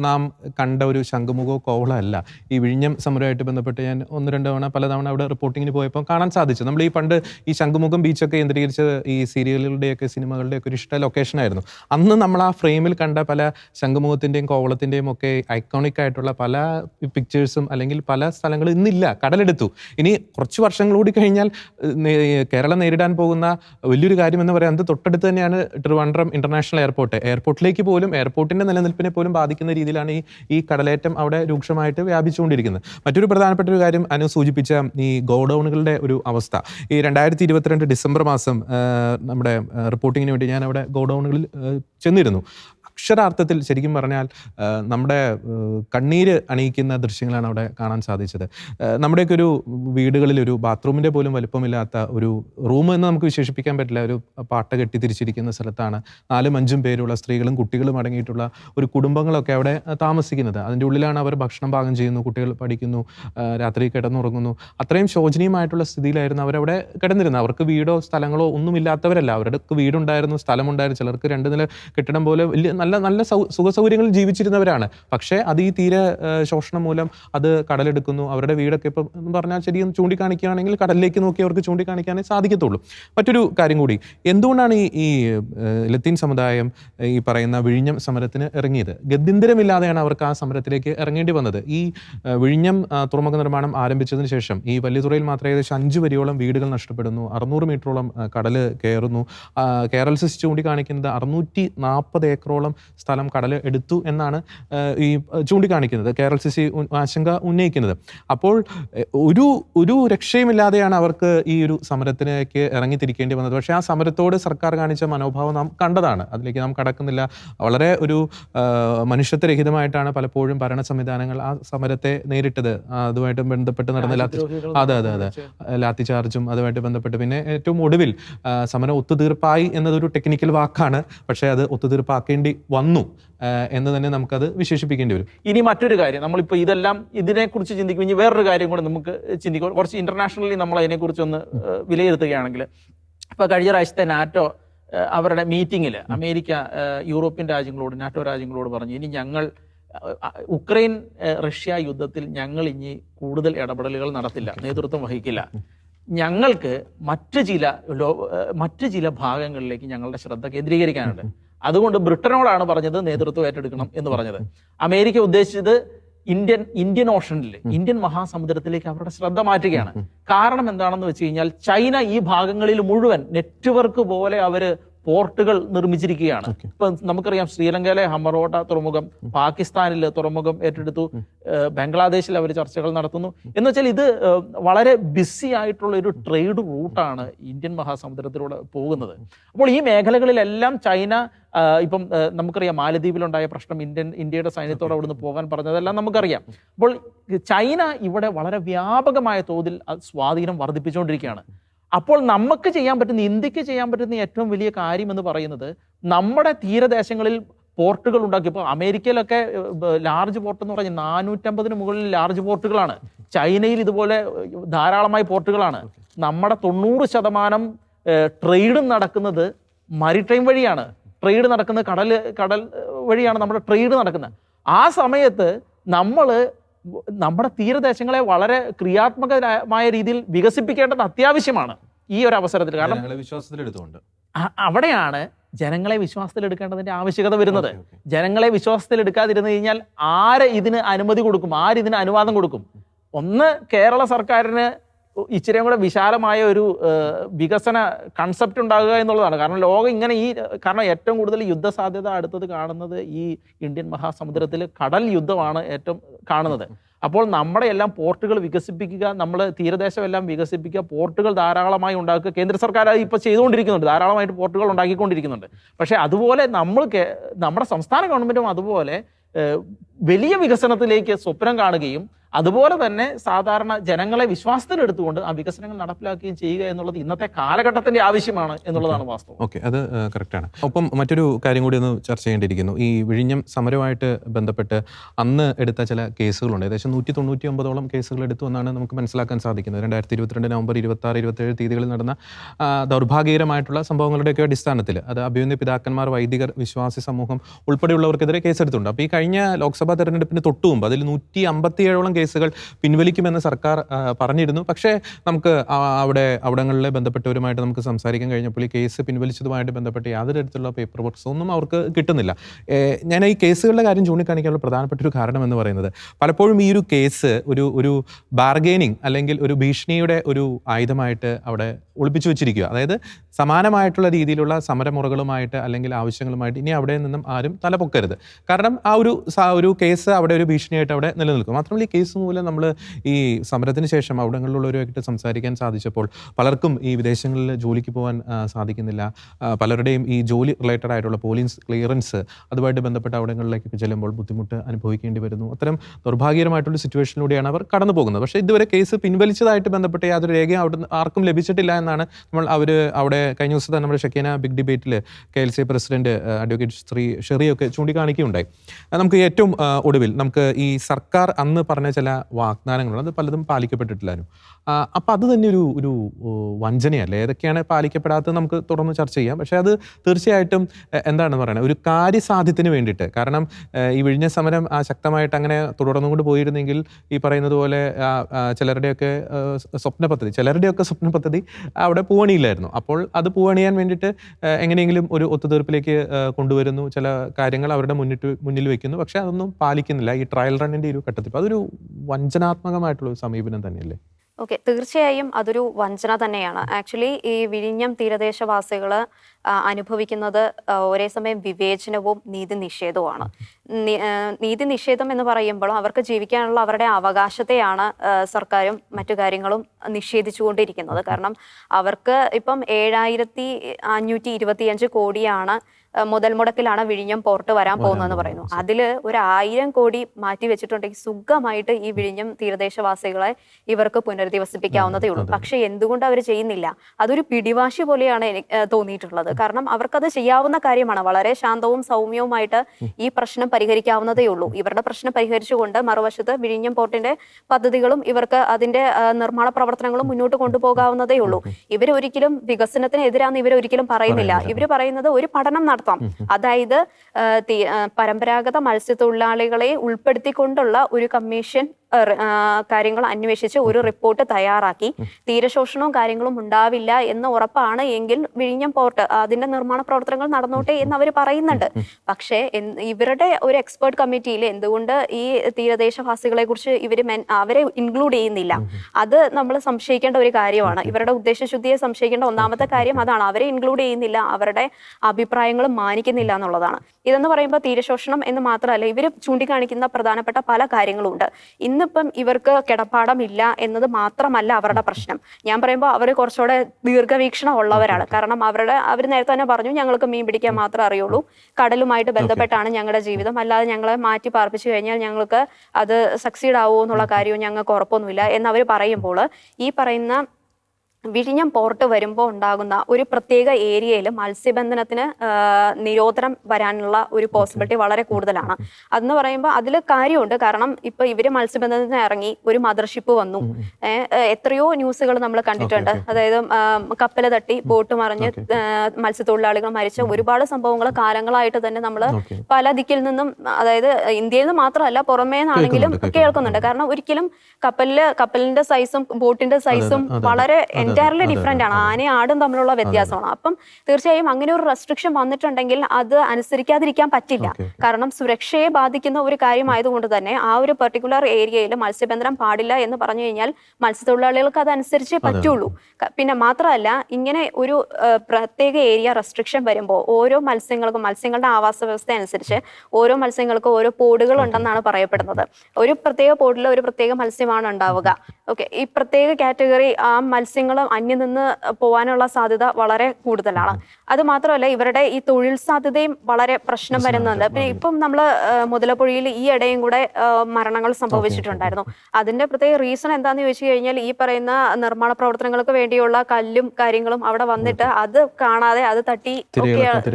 നാം കണ്ട ഒരു ശംഖുമുഖോ കോവളോ അല്ല. ഈ വിഴിഞ്ഞം സമരമായിട്ട് ബന്ധപ്പെട്ട് ഞാൻ ഒന്ന് രണ്ട് തവണ പലതവണ അവിടെ റിപ്പോർട്ടിങ്ങിന് പോയപ്പോൾ കാണാൻ സാധിച്ചു. നമ്മൾ ഈ പണ്ട് ഈ ശംഖുമുഖം ബീച്ചൊക്കെ കേന്ദ്രീകരിച്ച ഈ സീരിയലുകളുടെയൊക്കെ സിനിമകളുടെയൊക്കെ ഒരു ഇഷ്ട ലൊക്കേഷനായിരുന്നു. അന്ന് നമ്മൾ ആ ഫ്രെയിമിൽ കണ്ട പല ശംഖുമുഖത്തിന്റെയും കോവളത്തിന്റെയും ഒക്കെ ഐക്കോണിക് ആയിട്ടുള്ള പല പിക്ചേഴ്സും അല്ലെങ്കിൽ പല സ്ഥലങ്ങളും ഇന്നില്ല. കടലെടുത്തു. ഇനി കുറച്ച് വർഷങ്ങൾ കൂടി കഴിഞ്ഞാൽ കേരളം നേരിടാൻ പോകുന്ന വലിയൊരു കാര്യം എന്ന് പറയുന്നത് തൊട്ടടുത്ത് തന്നെയാണ് ട്രിവാൻഡ്രം ഇന്റർനാഷണൽ എയർപോർട്ട് എയർപോർട്ടിലേക്ക് പോലും എയർപോർട്ടിന്റെ നിലനിൽപ്പിനെ പോലും ബാധിക്കുന്ന രീതിയിലാണ് ഈ ഈ കടലേറ്റം അവിടെ രൂക്ഷമായിട്ട് വ്യാപിച്ചുകൊണ്ടിരിക്കുന്നത്. മറ്റൊരു പ്രധാനപ്പെട്ട ഒരു കാര്യം അനു സൂചിപ്പിച്ച ഈ ഗോഡൌണുകളുടെ ഒരു അവസ്ഥ. ഈ രണ്ടായിരത്തി ഇരുപത്തിരണ്ട് ഡിസംബർ മാസം നമ്മുടെ റിപ്പോർട്ടിങ്ങിന് വേണ്ടി ഞാൻ അവിടെ ഗോഡൌണുകളിൽ ചെന്നിരുന്നു. അക്ഷരാർത്ഥത്തിൽ ശരിക്കും പറഞ്ഞാൽ നമ്മുടെ കണ്ണീര് അണിയിക്കുന്ന ദൃശ്യങ്ങളാണ് അവിടെ കാണാൻ സാധിച്ചത്. നമ്മുടെയൊക്കെ ഒരു വീടുകളിൽ ഒരു ബാത്റൂമിന്റെ പോലും വലുപ്പമില്ലാത്ത ഒരു റൂം എന്ന് നമുക്ക് വിശേഷിപ്പിക്കാൻ പറ്റില്ല. ഒരു പാട്ട കെട്ടി തിരിച്ചിരിക്കുന്ന സ്ഥലത്താണ് നാലും അഞ്ചും പേരുള്ള സ്ത്രീകളും കുട്ടികളും അടങ്ങിയിട്ടുള്ള ഒരു കുടുംബങ്ങളൊക്കെ അവിടെ താമസിക്കുന്നത്. അതിന്റെ ഉള്ളിലാണ് അവർ ഭക്ഷണം പാകം ചെയ്യുന്നു കുട്ടികൾ പഠിക്കുന്നു രാത്രി കിടന്നുറങ്ങുന്നു. അത്രയും ശോചനീയമായിട്ടുള്ള സ്ഥിതിയിലായിരുന്നു അവരവിടെ കിടന്നിരുന്നത്. അവർക്ക് വീടോ സ്ഥലങ്ങളോ ഒന്നുമില്ലാത്തവരല്ല. അവരുടെ വീടുണ്ടായിരുന്നു സ്ഥലമുണ്ടായിരുന്നു. ചിലർക്ക് രണ്ട് നില കെട്ടിടം പോലെ വലിയ നല്ല നല്ല നല്ല സുഖ സൗകര്യങ്ങളിൽ ജീവിച്ചിരുന്നവരാണ്. പക്ഷേ അത് ഈ തീരെ ശോഷണം മൂലം അത് കടലെടുക്കുന്നു. അവരുടെ വീടൊക്കെ ഇപ്പം എന്ന് പറഞ്ഞാൽ ശരിയും ചൂണ്ടിക്കാണിക്കുകയാണെങ്കിൽ കടലിലേക്ക് നോക്കി അവർക്ക് ചൂണ്ടിക്കാണിക്കാനേ സാധിക്കത്തുള്ളൂ. മറ്റൊരു കാര്യം കൂടി. എന്തുകൊണ്ടാണ് ഈ ഈ ലത്തീൻ സമുദായം ഈ പറയുന്ന വിഴിഞ്ഞം സമരത്തിന് ഇറങ്ങിയത്? ഗത്യന്തരമില്ലാതെയാണ് അവർക്ക് ആ സമരത്തിലേക്ക് ഇറങ്ങേണ്ടി വന്നത്. ഈ വിഴിഞ്ഞം തുറമുഖ നിർമ്മാണം ആരംഭിച്ചതിന് ശേഷം ഈ വലിയതുറയിൽ മാത്രം ഏകദേശം അഞ്ച് വരിയോളം വീടുകൾ നഷ്ടപ്പെടുന്നു. അറുന്നൂറ് മീറ്ററോളം കടൽ കയറുന്നു. കേരൾ സിസ് ചൂണ്ടിക്കാണിക്കുന്നത് അറുന്നൂറ്റി നാൽപ്പത് ഏക്കറോളം സ്ഥലം കടൽ എടുത്തു എന്നാണ് ഈ ചൂണ്ടിക്കാണിക്കുന്നത്. കേരള സി സി ആശങ്ക ഉന്നയിക്കുന്നത്. അപ്പോൾ ഒരു ഒരു രക്ഷയുമില്ലാതെയാണ് അവർക്ക് ഈ ഒരു സമരത്തിലേക്ക് ഇറങ്ങിത്തിരിക്കേണ്ടി വന്നത്. പക്ഷേ ആ സമരത്തോട് സർക്കാർ കാണിച്ച മനോഭാവം നാം കണ്ടതാണ്. അതിലേക്ക് നാം കടക്കുന്നില്ല. വളരെ ഒരു മനുഷ്യത്വരഹിതമായിട്ടാണ് പലപ്പോഴും ഭരണ സംവിധാനങ്ങൾ ആ സമരത്തെ നേരിട്ടത്. അതുമായിട്ട് ബന്ധപ്പെട്ട് നടന്ന ലാത്തി അതെ അതെ അതെ. ലാത്തി ചാർജും അതുമായിട്ട് ബന്ധപ്പെട്ട്. പിന്നെ ഏറ്റവും ഒടുവിൽ സമരം ഒത്തുതീർപ്പായി എന്നതൊരു ടെക്നിക്കൽ വാക്കാണ്. പക്ഷേ അത് ഒത്തുതീർപ്പാക്കേണ്ടി വന്നു എന്ന് തന്നെ നമുക്കത് വിശേഷിപ്പിക്കേണ്ടി വരും. ഇനി മറ്റൊരു കാര്യം നമ്മളിപ്പോൾ ഇതെല്ലാം ഇതിനെക്കുറിച്ച് ചിന്തിക്കും ഇനി വേറൊരു കാര്യം കൂടെ നമുക്ക് ചിന്തിക്കും കുറച്ച് ഇന്റർനാഷണലി നമ്മൾ അതിനെക്കുറിച്ച് ഒന്ന് വിലയിരുത്തുകയാണെങ്കിൽ ഇപ്പോൾ കഴിഞ്ഞ പ്രാവശ്യത്തെ നാറ്റോ അവരുടെ മീറ്റിങ്ങിൽ അമേരിക്ക യൂറോപ്യൻ രാജ്യങ്ങളോട് നാറ്റോ രാജ്യങ്ങളോട് പറഞ്ഞു ഇനി ഞങ്ങൾ ഉക്രൈൻ റഷ്യ യുദ്ധത്തിൽ ഞങ്ങൾ ഇനി കൂടുതൽ ഇടപെടലുകൾ നടത്തില്ല നേതൃത്വം വഹിക്കില്ല. ഞങ്ങൾക്ക് മറ്റ് ചില മറ്റ് ചില ഭാഗങ്ങളിലേക്ക് ഞങ്ങളുടെ ശ്രദ്ധ കേന്ദ്രീകരിക്കാനുണ്ട്. അതുകൊണ്ട് ബ്രിട്ടനോടാണ് പറഞ്ഞത് നേതൃത്വം ഏറ്റെടുക്കണം എന്ന് പറഞ്ഞത്. അമേരിക്ക ഉദ്ദേശിച്ചത് ഇന്ത്യൻ ഇന്ത്യൻ ഓഷനിൽ ഇന്ത്യൻ മഹാസമുദ്രത്തിലേക്ക് അവരുടെ ശ്രദ്ധ മാറ്റുകയാണ്. കാരണം എന്താണെന്ന് വെച്ച് കഴിഞ്ഞാൽ ചൈന ഈ ഭാഗങ്ങളിൽ മുഴുവൻ നെറ്റ്വർക്ക് പോലെ അവർ പോർട്ടുകൾ നിർമ്മിച്ചിരിക്കുകയാണ്. ഇപ്പൊ നമുക്കറിയാം ശ്രീലങ്കയിലെ ഹമറോട്ട തുറമുഖം പാകിസ്ഥാനിലെ തുറമുഖം ഏറ്റെടുത്തു. ബംഗ്ലാദേശിൽ അവർ ചർച്ചകൾ നടത്തുന്നു. എന്ന് വെച്ചാൽ ഇത് വളരെ ബിസി ആയിട്ടുള്ള ഒരു ട്രേഡ് റൂട്ടാണ് ഇന്ത്യൻ മഹാസമുദ്രത്തിലൂടെ പോകുന്നത്. അപ്പോൾ ഈ മേഖലകളിലെല്ലാം ചൈന ഇപ്പം നമുക്കറിയാം മാലദ്വീപിലുണ്ടായ പ്രശ്നം ഇന്ത്യൻ ഇന്ത്യയുടെ സൈന്യത്തോട് അവിടുന്ന് പോകാൻ പറഞ്ഞതെല്ലാം നമുക്കറിയാം. അപ്പോൾ ചൈന ഇവിടെ വളരെ വ്യാപകമായ തോതിൽ സ്വാധീനം വർദ്ധിപ്പിച്ചുകൊണ്ടിരിക്കുകയാണ്. അപ്പോൾ നമുക്ക് ചെയ്യാൻ പറ്റുന്ന ഇന്ത്യയ്ക്ക് ചെയ്യാൻ പറ്റുന്ന ഏറ്റവും വലിയ കാര്യം എന്ന് പറയുന്നത് നമ്മുടെ തീരദേശങ്ങളിൽ പോർട്ടുകൾ ഉണ്ടാക്കി. ഇപ്പോൾ അമേരിക്കയിലൊക്കെ ലാർജ് പോർട്ട് എന്ന് പറഞ്ഞാൽ നാനൂറ്റമ്പതിന് മുകളിൽ ലാർജ് പോർട്ടുകളാണ്. ചൈനയിൽ ഇതുപോലെ ധാരാളമായി പോർട്ടുകളാണ്. നമ്മുടെ തൊണ്ണൂറ് ശതമാനം ട്രേഡ് നടക്കുന്നത് മരിടൈം വഴിയാണ്. ട്രേഡ് നടക്കുന്നത് കടൽ കടൽ വഴിയാണ് നമ്മുടെ ട്രേഡ് നടക്കുന്നത്. ആ സമയത്ത് നമ്മൾ നമ്മുടെ തീരദേശങ്ങളെ വളരെ ക്രിയാത്മകമായ രീതിയിൽ വികസിപ്പിക്കേണ്ടത് അത്യാവശ്യമാണ് ഈ ഒരു അവസരത്തിൽ. കാരണം വിശ്വാസത്തിലെടുത്തുകൊണ്ട്. അവിടെയാണ് ജനങ്ങളെ വിശ്വാസത്തിലെടുക്കേണ്ടതിന്റെ ആവശ്യകത വരുന്നത്. ജനങ്ങളെ വിശ്വാസത്തിൽ ജനങ്ങളെ വിശ്വാസത്തിലെടുക്കാതിരുന്നു കഴിഞ്ഞാൽ ആര് ഇതിന് അനുമതി കൊടുക്കും? ആര് ഇതിന് അനുവാദം കൊടുക്കും? ഒന്ന് കേരള സർക്കാരിന് ഇച്ചിരിയും കൂടെ വിശാലമായ ഒരു വികസന കൺസെപ്റ്റ് ഉണ്ടാകുക എന്നുള്ളതാണ്. കാരണം ലോകം ഇങ്ങനെ ഈ കാരണം ഏറ്റവും കൂടുതൽ യുദ്ധ സാധ്യത അടുത്തത് കാണുന്നത് ഈ ഇന്ത്യൻ മഹാസമുദ്രത്തിൽ കടൽ യുദ്ധമാണ് ഏറ്റവും കാണുന്നത്. അപ്പോൾ നമ്മുടെ എല്ലാം പോർട്ടുകൾ വികസിപ്പിക്കുക നമ്മൾ തീരദേശമെല്ലാം വികസിപ്പിക്കുക പോർട്ടുകൾ ധാരാളമായി ഉണ്ടാക്കുക കേന്ദ്ര സർക്കാർ അത് ഇപ്പോൾ ചെയ്തുകൊണ്ടിരിക്കുന്നുണ്ട്. ധാരാളമായിട്ട് പോർട്ടുകൾ ഉണ്ടാക്കിക്കൊണ്ടിരിക്കുന്നുണ്ട്. പക്ഷേ അതുപോലെ നമ്മൾ നമ്മുടെ സംസ്ഥാന ഗവൺമെന്റും അതുപോലെ വലിയ വികസനത്തിലേക്ക് സ്വപ്നം കാണുകയും അതുപോലെ തന്നെ സാധാരണ ജനങ്ങളെ വിശ്വാസത്തിലെടുത്തുകൊണ്ട് ആ വികസനങ്ങൾ നടപ്പിലാക്കുകയും ചെയ്യുക എന്നുള്ളത് ഇന്നത്തെ കാലഘട്ടത്തിന്റെ ആവശ്യമാണ് എന്നുള്ളതാണ് വാസ്തവം. ഓക്കെ. അത് കറക്റ്റാണ് ഒപ്പം മറ്റൊരു കാര്യം കൂടി ഒന്ന് ചർച്ച ചെയ്യേണ്ടിയിരിക്കുന്നു. ഈ വിഴിഞ്ഞം സമരവുമായിട്ട് ബന്ധപ്പെട്ട് അന്ന് എടുത്ത ചില കേസുകളുണ്ട്. ഏകദേശം നൂറ്റി തൊണ്ണൂറ്റി ഒമ്പതോളം കേസുകൾ എടുത്തു എന്നാണ് നമുക്ക് മനസ്സിലാക്കാൻ സാധിക്കുന്നത്. രണ്ടായിരത്തി ഇരുപത്തിരണ്ട് നവംബർ ഇരുപത്തി ആറ് ഇരുപത്തേഴ് തീയതികളിൽ നടന്ന ദൗർഭാഗ്യകരമായിട്ടുള്ള സംഭവങ്ങളുടെയൊക്കെ അടിസ്ഥാനത്തിൽ അത് അഭിമന്യ പിതാക്കന്മാർ വൈദികർ വിശ്വാസി സമൂഹം ഉൾപ്പെടെയുള്ളവർക്കെതിരെ കേസെടുത്തിട്ടുണ്ട്. അപ്പോൾ ഈ കഴിഞ്ഞ ലോക്സഭാ തെരഞ്ഞെടുപ്പിന് തൊട്ടുമുമ്പ് അതിൽ നൂറ്റി അമ്പത്തിയേഴോളം കേസുകൾ പിൻവലിക്കുമെന്ന് സർക്കാർ പറഞ്ഞിരുന്നു. പക്ഷേ നമുക്ക് അവിടെ അവിടങ്ങളിലെ ബന്ധപ്പെട്ടവരുമായിട്ട് നമുക്ക് സംസാരിക്കാൻ കഴിഞ്ഞപ്പോൾ ഈ കേസ് പിൻവലിച്ചതുമായിട്ട് ബന്ധപ്പെട്ട് യാതൊരു തരത്തിലുള്ള പേപ്പർ വർക്ക്സ് ഒന്നും അവർക്ക് കിട്ടുന്നില്ല. ഞാൻ ഈ കേസുകളുടെ കാര്യം ചൂണ്ടിക്കാണിക്കാനുള്ള പ്രധാനപ്പെട്ട ഒരു കാരണം എന്ന് പറയുന്നത് പലപ്പോഴും ഈ ഒരു കേസ് ഒരു ഒരു ബാർഗെയിനിങ് അല്ലെങ്കിൽ ഒരു ഭീഷണിയുടെ ഒരു ആയുധമായിട്ട് അവിടെ ഒളിപ്പിച്ചു വെച്ചിരിക്കുക. അതായത് സമാനമായിട്ടുള്ള രീതിയിലുള്ള സമരമുറകളുമായിട്ട് അല്ലെങ്കിൽ ആവശ്യങ്ങളുമായിട്ട് ഇനി അവിടെ നിന്നും ആരും തലപൊക്കരുത്. കാരണം ആ ഒരു ഒരു കേസ് അവിടെ ഒരു ഭീഷണിയായിട്ട് അവിടെ നിലനിൽക്കും. മാത്രമല്ല ഈ കേസ് മൂലം നമ്മൾ ഈ സമരത്തിന് ശേഷം അവിടങ്ങളിലുള്ളവരുമായിട്ട് സംസാരിക്കാൻ സാധിച്ചപ്പോൾ പലർക്കും ഈ വിദേശങ്ങളിൽ ജോലിക്ക് പോകാൻ സാധിക്കുന്നില്ല. പലരുടെയും ഈ ജോലി റിലേറ്റഡ് ആയിട്ടുള്ള പോലീസ് ക്ലിയറൻസ് അതുമായിട്ട് ബന്ധപ്പെട്ട അവിടങ്ങളിലേക്ക് ചെല്ലുമ്പോൾ ബുദ്ധിമുട്ട് അനുഭവിക്കേണ്ടി വരുന്നു. അത്തരം ദൗർഭാഗ്യകരമായിട്ടുള്ള സിറ്റുവേഷനിലൂടെയാണ് അവർ കടന്നു പോകുന്നത് പക്ഷേ ഇതുവരെ കേസ് പിൻവലിച്ചതായിട്ട് ബന്ധപ്പെട്ട് യാതൊരു രേഖയും ആർക്കും ലഭിച്ചിട്ടില്ല എന്നാണ് നമ്മൾ അവർ അവിടെ കഴിഞ്ഞ ദിവസത്തെ നമ്മുടെ Shakeena big ഡിബേറ്റിൽ K L C president advocate Shri ഷെറിയൊക്കെ ചൂണ്ടിക്കാണിക്കുകയുണ്ടായി. നമുക്ക് ഏറ്റവും ഒടുവിൽ നമുക്ക് ഈ സർക്കാർ അന്ന് പറഞ്ഞ ചില വാഗ്ദാനങ്ങളുണ്ട് അത് പലതും പാലിക്കപ്പെട്ടിട്ടില്ലായിരുന്നു. അപ്പം അത് തന്നെ ഒരു ഒരു വഞ്ചനയല്ല? ഏതൊക്കെയാണ് പാലിക്കപ്പെടാത്തത് നമുക്ക് തുടർന്ന് ചർച്ച ചെയ്യാം. പക്ഷേ അത് തീർച്ചയായിട്ടും എന്താണ് പറയുന്നത് ഒരു കാര്യസാധ്യത്തിന് വേണ്ടിയിട്ട്. കാരണം ഈ വിഴിഞ്ഞ സമരം ശക്തമായിട്ട് അങ്ങനെ തുടർന്നുകൊണ്ട് പോയിരുന്നെങ്കിൽ ഈ പറയുന്നത് പോലെ ചിലരുടെയൊക്കെ സ്വപ്ന പദ്ധതി ചിലരുടെയൊക്കെ സ്വപ്ന പദ്ധതി അവിടെ പൂവണിയില്ലായിരുന്നു. അപ്പോൾ അത് പൂവണിയാൻ വേണ്ടിയിട്ട് എങ്ങനെയെങ്കിലും ഒരു ഒത്തുതീർപ്പിലേക്ക് കൊണ്ടുവരുന്നു. ചില കാര്യങ്ങൾ അവരുടെ മുന്നിട്ട് മുന്നിൽ വെക്കുന്നു. പക്ഷേ അതൊന്നും പാലിക്കുന്നില്ല. ഈ ട്രയൽ റണ്ണിന്റെ ഒരു ഘട്ടത്തിൽ അതൊരു വഞ്ചനാത്മകമായിട്ടുള്ള ഒരു സമീപനം തന്നെയല്ലേ? ഓക്കെ തീർച്ചയായും അതൊരു വഞ്ചന തന്നെയാണ്. ആക്ച്വലി ഈ വിഴിഞ്ഞം തീരദേശവാസികൾ അനുഭവിക്കുന്നത് ഒരേ സമയം വിവേചനവും നീതി നിഷേധവുമാണ് നീതി നിഷേധം എന്ന് പറയുമ്പോൾ അവർക്ക് ജീവിക്കാനുള്ള അവരുടെ അവകാശത്തെയാണ് സർക്കാരും മറ്റു കാര്യങ്ങളും നിഷേധിച്ചുകൊണ്ടിരിക്കുന്നത്. കാരണം അവർക്ക് ഇപ്പം ഏഴായിരത്തി അഞ്ഞൂറ്റി ഇരുപത്തിയഞ്ച് കോടിയാണ് മുതൽ മുടക്കിലാണ് വിഴിഞ്ഞം പോർട്ട് വരാൻ പോകുന്നതെന്ന് പറയുന്നു. അതിൽ ഒരു ആയിരം കോടി മാറ്റി വെച്ചിട്ടുണ്ടെങ്കിൽ സുഖമായിട്ട് ഈ വിഴിഞ്ഞം തീരദേശവാസികളെ ഇവർക്ക് പുനരധിവസിപ്പിക്കാവുന്നതേ ഉള്ളൂ. പക്ഷെ എന്തുകൊണ്ട് അവർ ചെയ്യുന്നില്ല? അതൊരു പിടിവാശി പോലെയാണ് എനിക്ക് തോന്നിയിട്ടുള്ളത്. കാരണം അവർക്കത് ചെയ്യാവുന്ന കാര്യമാണ്. വളരെ ശാന്തവും സൗമ്യവുമായിട്ട് ഈ പ്രശ്നം പരിഹരിക്കാവുന്നതേ ഉള്ളൂ. ഇവരുടെ പ്രശ്നം പരിഹരിച്ചുകൊണ്ട് മറുവശത്ത് വിഴിഞ്ഞം പോർട്ടിന്റെ പദ്ധതികളും ഇവർക്ക് അതിന്റെ നിർമ്മാണ പ്രവർത്തനങ്ങളും മുന്നോട്ട് കൊണ്ടുപോകാവുന്നതേ ഉള്ളൂ. ഇവരൊരിക്കലും വികസനത്തിന് എതിരാന്ന് ഇവരൊരിക്കലും പറയുന്നില്ല. ഇവർ പറയുന്നത് ഒരു പഠനം നടത്താം. അതായത് പരമ്പരാഗത മത്സ്യത്തൊഴിലാളികളെ ഉൾപ്പെടുത്തിക്കൊണ്ടുള്ള ഒരു കമ്മീഷൻ കാര്യങ്ങൾ അന്വേഷിച്ച് ഒരു റിപ്പോർട്ട് തയ്യാറാക്കി. തീരശോഷണവും കാര്യങ്ങളും ഉണ്ടാവില്ല എന്ന ഉറപ്പാണ് എങ്കിൽ വിഴിഞ്ഞം പോർട്ട് അതിന്റെ നിർമ്മാണ പ്രവർത്തനങ്ങൾ നടന്നോട്ടെ എന്ന് അവർ പറയുന്നുണ്ട്. പക്ഷേ ഇവരുടെ ഒരു എക്സ്പേർട്ട് കമ്മിറ്റിയിൽ എന്തുകൊണ്ട് ഈ തീരദേശവാസികളെ കുറിച്ച് ഇവർ അവരെ ഇൻക്ലൂഡ് ചെയ്യുന്നില്ല? അത് നമ്മൾ സംശയിക്കേണ്ട ഒരു കാര്യമാണ്. ഇവരുടെ ഉദ്ദേശശുദ്ധിയെ സംശയിക്കേണ്ട ഒന്നാമത്തെ കാര്യം അതാണ്. അവരെ ഇൻക്ലൂഡ് ചെയ്യുന്നില്ല അവരുടെ അഭിപ്രായങ്ങൾ മാനിക്കുന്നില്ല എന്നുള്ളതാണ്. ഇതെന്ന് പറയുമ്പോൾ തീരശോഷണം എന്ന് മാത്രമല്ല ഇവർ ചൂണ്ടിക്കാണിക്കുന്ന പ്രധാനപ്പെട്ട പല കാര്യങ്ങളുമുണ്ട് ഇന്നിപ്പം ഇവർക്ക് കിടപ്പാടമില്ല എന്നത് മാത്രമല്ല അവരുടെ പ്രശ്നം. ഞാൻ പറയുമ്പോൾ അവർ കുറച്ചുകൂടെ ദീർഘവീക്ഷണം ഉള്ളവരാണ്. കാരണം അവരുടെ അവർ നേരത്തെ തന്നെ പറഞ്ഞു ഞങ്ങൾക്ക് മീൻ പിടിക്കാൻ മാത്രമേ അറിയുള്ളൂ. കടലുമായിട്ട് ബന്ധപ്പെട്ടാണ് ഞങ്ങളുടെ ജീവിതം. അല്ലാതെ ഞങ്ങളെ മാറ്റി പാർപ്പിച്ചു കഴിഞ്ഞാൽ ഞങ്ങൾക്ക് അത് സക്സീഡ് ആവുമോ എന്നുള്ള കാര്യവും ഞങ്ങൾക്ക് ഉറപ്പൊന്നുമില്ല. എന്നവർ പറയുമ്പോൾ ഈ പറയുന്ന വിഴിഞ്ഞം പോർട്ട് വരുമ്പോൾ ഉണ്ടാകുന്ന ഒരു പ്രത്യേക ഏരിയയിൽ മത്സ്യബന്ധനത്തിന് നിരോധനം വരാനുള്ള ഒരു പോസിബിലിറ്റി വളരെ കൂടുതലാണ്. അതെന്ന് പറയുമ്പോൾ അതിൽ കാര്യമുണ്ട്. കാരണം ഇപ്പൊ ഇവർ മത്സ്യബന്ധനത്തിന് ഇറങ്ങി ഒരു മദർഷിപ്പ് വന്നു. എത്രയോ ന്യൂസുകൾ നമ്മൾ കണ്ടിട്ടുണ്ട്. അതായത് കപ്പൽ തട്ടി ബോട്ട് മറിഞ്ഞ് മത്സ്യത്തൊഴിലാളികൾ മരിച്ച ഒരുപാട് സംഭവങ്ങൾ കാലങ്ങളായിട്ട് തന്നെ നമ്മൾ പല ദിക്കിൽ നിന്നും അതായത് ഇന്ത്യയിൽ നിന്ന് മാത്രമല്ല പുറമേ നിന്നാണെങ്കിലും കേൾക്കുന്നുണ്ട് കാരണം ഒരിക്കലും കപ്പലിൽ കപ്പലിന്റെ സൈസും ബോട്ടിന്റെ സൈസും വളരെ എന്റയർലി ഡിഫറെന്റ് ആണ്. ആനയും ആടും തമ്മിലുള്ള വ്യത്യാസമാണ്. അപ്പം തീർച്ചയായും അങ്ങനെ ഒരു റെസ്ട്രിക്ഷൻ വന്നിട്ടുണ്ടെങ്കിൽ അത് അനുസരിക്കാതിരിക്കാൻ പറ്റില്ല. കാരണം സുരക്ഷയെ ബാധിക്കുന്ന ഒരു കാര്യമായതുകൊണ്ട് തന്നെ ആ ഒരു പെർട്ടിക്കുലർ ഏരിയയിൽ മത്സ്യബന്ധനം പാടില്ല എന്ന് പറഞ്ഞു കഴിഞ്ഞാൽ മത്സ്യത്തൊഴിലാളികൾക്ക് അത് അനുസരിച്ച് പറ്റുള്ളൂ. പിന്നെ മാത്രമല്ല ഇങ്ങനെ ഒരു പ്രത്യേക ഏരിയ റെസ്ട്രിക്ഷൻ വരുമ്പോൾ ഓരോ മത്സ്യങ്ങൾക്കും മത്സ്യങ്ങളുടെ ആവാസ വ്യവസ്ഥ അനുസരിച്ച് ഓരോ മത്സ്യങ്ങൾക്കും ഓരോ പോഡുകൾ ഉണ്ടെന്നാണ് പറയപ്പെടുന്നത്. ഒരു പ്രത്യേക പോഡിൽ ഒരു പ്രത്യേക മത്സ്യമാണ് ഉണ്ടാവുക. ഓക്കെ. ഈ പ്രത്യേക കാറ്റഗറി ആ മത്സ്യങ്ങൾ അന്യം നിന്ന് പോകാനുള്ള സാധ്യത വളരെ കൂടുതലാണ്. അത് മാത്രമല്ല ഇവരുടെ ഈ തൊഴിൽ സാധ്യതയും വളരെ പ്രശ്നം വരുന്നുണ്ട്. പിന്നെ ഇപ്പം നമ്മൾ മുതലപ്പുഴയിൽ ഈ ഇടയും കൂടെ മരണങ്ങൾ സംഭവിച്ചിട്ടുണ്ടായിരുന്നു. അതിന്റെ പ്രത്യേക റീസൺ എന്താണെന്ന് ചോദിച്ചു കഴിഞ്ഞാൽ ഈ പറയുന്ന നിർമ്മാണ പ്രവർത്തനങ്ങൾക്ക് വേണ്ടിയുള്ള കല്ലും കാര്യങ്ങളും അവിടെ വന്നിട്ട് അത് കാണാതെ അത് തട്ടി